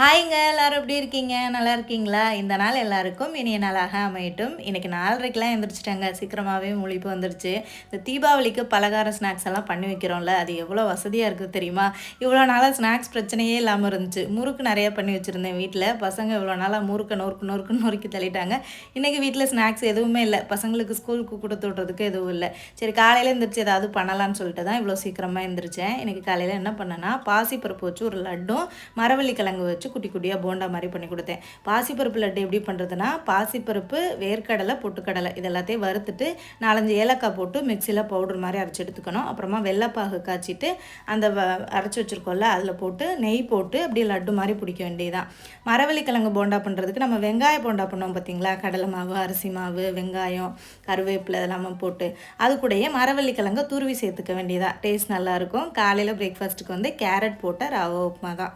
ஹாய்ங்க எல்லோரும் எப்படி இருக்கீங்க? நல்லா இருக்கீங்களா? இந்த நாள் எல்லாருக்கும் இனிய நாளாக அமையட்டும். இன்றைக்கி நாலரைக்கெலாம் எழுந்திரிச்சிட்டாங்க சீக்கிரமாகவே முழிப்பு வந்துருச்சு. இந்த தீபாவளிக்கு பலகார ஸ்நாக்ஸ் எல்லாம் பண்ணி வைக்கிறோம்ல. அது எவ்வளோ வசதியாக இருக்குது தெரியுமா? இவ்வளோ நாளாக ஸ்நாக்ஸ் பிரச்சனையே இல்லாமல் இருந்துச்சு. முறுக்கு நிறையா பண்ணி வச்சுருந்தேன் வீட்டில் பசங்க இவ்வளோ நாளாக முறுக்க நொறுக்கு நொறுக்கு நொறுக்கி தள்ளிட்டாங்க. இன்றைக்கி வீட்டில் ஸ்நாக்ஸ் எதுவுமே இல்லை. பசங்களுக்கு ஸ்கூலுக்கு கொடுத்து விட்றதுக்கு எதுவும் இல்லை. சரி காலையில் எழுந்திரிச்சு ஏதாவது பண்ணலான்னு சொல்லிட்டு தான் இவ்வளோ சீக்கிரமாக எழுந்திரிச்சேன் இன்றைக்கி காலையில் என்ன பண்ணேன்னா பாசிப்பருப்பு வச்சு ஒரு லட்டும் மரவள்ளி கிழங்கு வச்சு வச்சு குட்டி குட்டியாக போண்டா மாதிரி பண்ணி கொடுத்தேன். பாசிப்பருப்பு லட்டு எப்படி பண்ணுறதுனா பாசிப்பருப்பு வேர்க்கடலை பொட்டுக்கடலை இதெல்லாத்தையும் வறுத்துட்டு நாலஞ்சு ஏலக்காய் போட்டு மிக்சியில் பவுடர் மாதிரி அரைச்சி எடுத்துக்கணும். அப்புறமா வெள்ளைப்பாகு காய்ச்சிட்டு அந்த அரைச்சி வச்சுருக்கோம்ல அதில் போட்டு நெய் போட்டு அப்படியே லட்டு மாதிரி பிடிக்க வேண்டியதான் மரவள்ளிக்கிழங்கு போண்டா பண்ணுறதுக்கு நம்ம வெங்காய போண்டா பண்ணுவோம் பார்த்தீங்களா கடலை மாவு அரிசி மாவு வெங்காயம் கருவேப்பிலை இதெல்லாமே போட்டு அது கூடயே மரவள்ளிக்கிழங்கை துருவி சேர்த்துக்க வேண்டியதான் டேஸ்ட் நல்லாயிருக்கும் காலையில் பிரேக்ஃபாஸ்ட்டுக்கு வந்து கேரட் போட்ட ரவா உப்புமா தான்